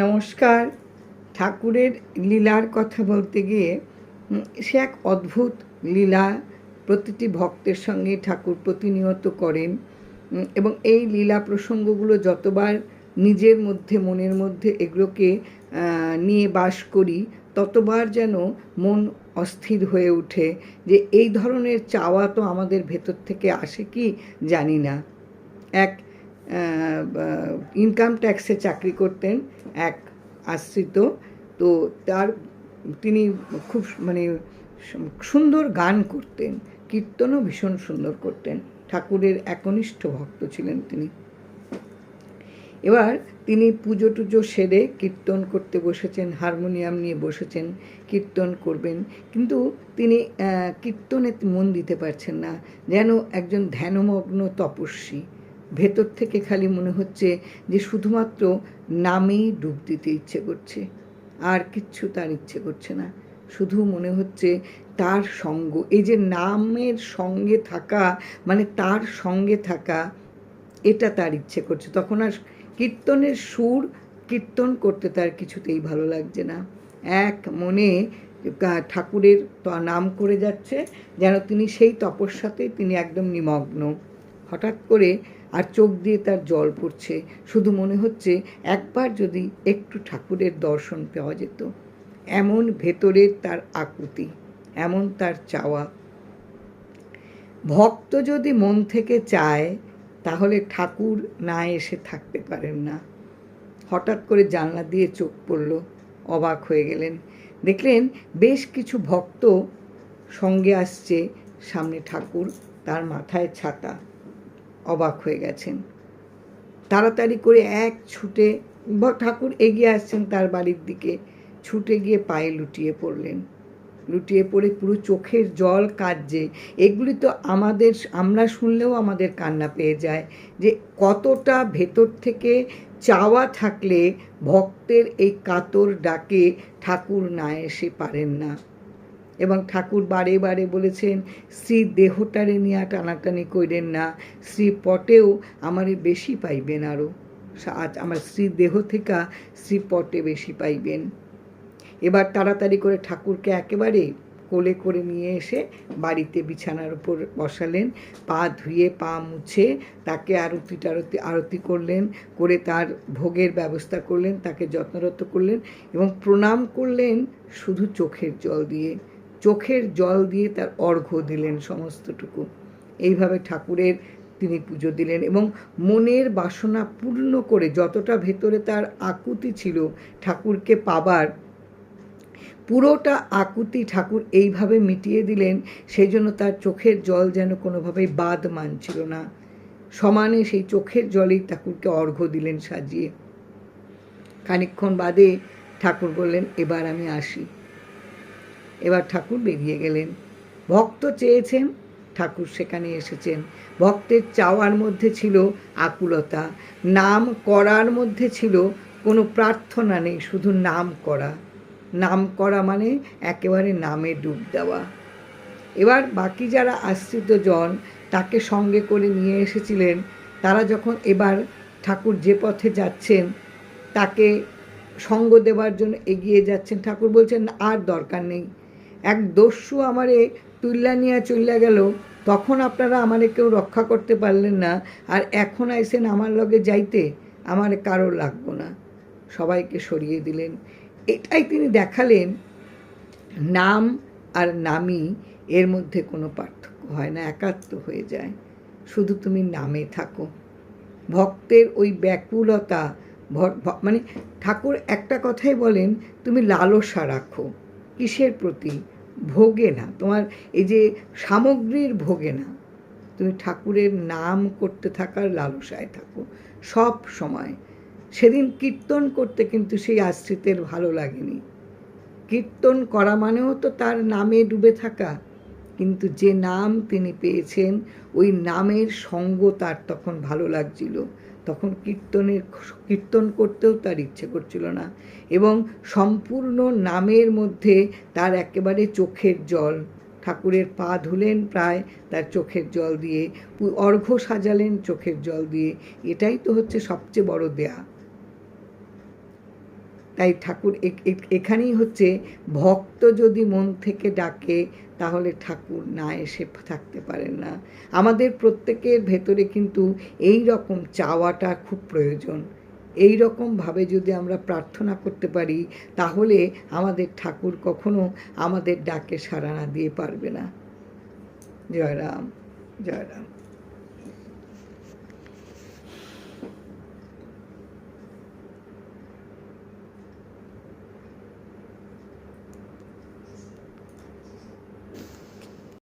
নমস্কার। ঠাকুরের লীলার কথা বলতে গিয়ে সে এক অদ্ভুত লীলা প্রতিটি ভক্তের সঙ্গে ঠাকুর প্রতিনিয়ত করেন এবং এই লীলা প্রসঙ্গগুলো যতবার নিজের মধ্যে, মনের মধ্যে এগুলোকে নিয়ে বাস করি, ততবার যেন মন অস্থির হয়ে ওঠে যে এই ধরনের চাওয়া তো আমাদের ভেতর থেকে আসে কি জানি না। এক ইনকাম ট্যাক্সে চাকরি করতেন এক আশ্রিত। তো তার, তিনি খুব মানে সুন্দর গান করতেন, কীর্তনও ভীষণ সুন্দর করতেন। ঠাকুরের একনিষ্ঠ ভক্ত ছিলেন তিনি। এবার তিনি পুজো টুজো সেরে কীর্তন করতে বসেছেন, হারমোনিয়াম নিয়ে বসেছেন, কীর্তন করবেন। কিন্তু তিনি কীর্তনে মন দিতে পারছেন না, যেন একজন ধ্যানমগ্ন তপস্বী। ভেতর থেকে খালি মনে হচ্ছে যে শুধুমাত্র নামেই ডুব দিতে ইচ্ছে করছে। আর কিচ্ছু তার ইচ্ছে করছে না। শুধু মনে হচ্ছে তার সঙ্গ, এই যে নামের সঙ্গে থাকা মানে তার সঙ্গে থাকা, এটা তার ইচ্ছে করছে। তখন আর কীর্তনের সুর কীর্তন করতে তার কিছুতেই ভালো লাগছে না। এক মনে ঠাকুরের নাম করে যাচ্ছে, যেন তিনি সেই তপস্যাতে তিনি একদম নিমগ্ন। হঠাৎ করে আর চোখ দিয়ে তার জল পড়ছে। শুধু মনে হচ্ছে একবার যদি একটু ঠাকুরের দর্শন পাওয়া যেত। এমন ভেতরের তার আকুতি, এমন তার চাওয়া। ভক্ত যদি মন থেকে চায়, তাহলে ঠাকুর না এসে থাকতে পারেন না। হঠাৎ করে জানলা দিয়ে চোখ পড়ল, অবাক হয়ে গেলেন। দেখলেন বেশ কিছু ভক্ত সঙ্গে আসছে সামনে ঠাকুর, তার মাথায় ছাতা। অবাক হয়ে গেছেন। তাড়াতাড়ি করে এক ছুটে ঠাকুর এগিয়ে আসছেন তার বাড়ির দিকে। ছুটে গিয়ে পায়ে লুটিয়ে পড়লেন। লুটিয়ে পড়ে পুরো চোখের জল কাঁদছে। এগুলি তো আমাদের, আমরা শুনলেও আমাদের কান্না পেয়ে যায় যে কতটা ভেতর থেকে চাওয়া থাকলে ভক্তের এই কাতর ডাকে ঠাকুর না এসে পারেন না। এবং ঠাকুর বারে বারে বলেছেন, শ্রী দেহটারে নিয়ে টানাটানি কইরেন না, শ্রী পটেও আমারে বেশি পাইবেন আরও আজ আমার শ্রী দেহ থেকে শ্রী পটে বেশি পাইবেন। এবার তাড়াতাড়ি করে ঠাকুরকে একেবারে কোলে করে নিয়ে এসে বাড়িতে বিছানার উপর বসালেন, পা ধুয়ে পা মুছে তাকে আরতি টারতি, আরতি করলেন, করে তার ভোগের ব্যবস্থা করলেন, তাকে যত্নরত করলেন এবং প্রণাম করলেন শুধু চোখের জল দিয়ে। চোখের জল দিয়ে তার অর্ঘ্য দিলেন সমস্তটুকু। এইভাবে ঠাকুরের তিনি পুজো দিলেন এবং মনের বাসনা পূর্ণ করে যতটা ভেতরে তার আকুতি ছিল ঠাকুরকে পাবার, পুরোটা আকুতি ঠাকুর এইভাবে মিটিয়ে দিলেন, সেই জন্য তার চোখের জল যেন কোনোভাবেই বাদ মানছিল না। সমানে সেই চোখের জলেই ঠাকুরকে অর্ঘ্য দিলেন সাজিয়ে। খানিকক্ষণ বাদে ঠাকুর বললেন, এবার আমি আসি। এবার ঠাকুর বেরিয়ে গেলেন। ভক্ত চেয়েছেন, ঠাকুর সেখানে এসেছেন। ভক্তের চাওয়ার মধ্যে ছিল আকুলতা, নাম করার মধ্যে ছিল কোনো প্রার্থনা নেই, শুধু নাম করা। নাম করা মানে একেবারে নামে ডুব দেওয়া। এবার বাকি যারা আশ্রিত জন তাকে সঙ্গে করে নিয়ে এসেছিলেন, তারা যখন এবার ঠাকুর যে পথে যাচ্ছেন, তাকে সঙ্গ দেওয়ার জন্য এগিয়ে যাচ্ছেন, ঠাকুর বলছেন, আর দরকার নেই। এক দস্যু আমারে তুল্লা নিয়ে চল্লা গেল, তখন আপনারা আমারে কেউ রক্ষা করতে পারলেন না, আর এখন আইসেন আমার লগে যাইতে, আমার কারও লাগবো না। সবাইকে সরিয়ে দিলেন। এটাই তিনি দেখালেন, নাম আর নামই এর মধ্যে কোনো পার্থক্য হয় না, একাত্ম হয়ে যায়। শুধু তুমি নামে থাকো। ভক্তের ওই ব্যাকুলতা মানে ঠাকুর একটা কথাই বলেন, তুমি লালসা রাখো। কিসের প্রতি? ভোগে না। তোমার এই যে সামগ্রীর ভোগে না। তুমি ঠাকুরের নাম করতে থাকার লালসায় থাকো, সব সময়। সেদিন কীর্তন করতে কিন্তু সেই আশ্রিতের ভালো লাগেনি। কীর্তন করা মানেও তো তার নামে ডুবে থাকা। কিন্তু যে নাম তিনি পেয়েছেন, ওই নামের সঙ্গ তার তখন ভালো লাগছিল। তখন কীর্তনের কীর্তন করতেও তার ইচ্ছে করছিল না এবং সম্পূর্ণ নামের মধ্যে তার একেবারে চোখের জল, ঠাকুরের পা ধুলেন প্রায় তার চোখের জল দিয়ে অর্ঘ্য সাজালেন চোখের জল দিয়ে। এটাই তো হচ্ছে সবচেয়ে বড় দেয়া। তাই ঠাকুর এখানেই হচ্ছে, ভক্ত যদি মন থেকে ডাকে, তাহলে ঠাকুর না এসে থাকতে পারেন না। আমাদের প্রত্যেকের ভেতরে কিন্তু এই রকম চাওয়াটা খুব প্রয়োজন। এই রকমভাবে যদি আমরা প্রার্থনা করতে পারি, তাহলে আমাদের ঠাকুর কখনো আমাদের ডাকে সাড়া না দিয়ে পারবে না। জয় রাম জয় রাম।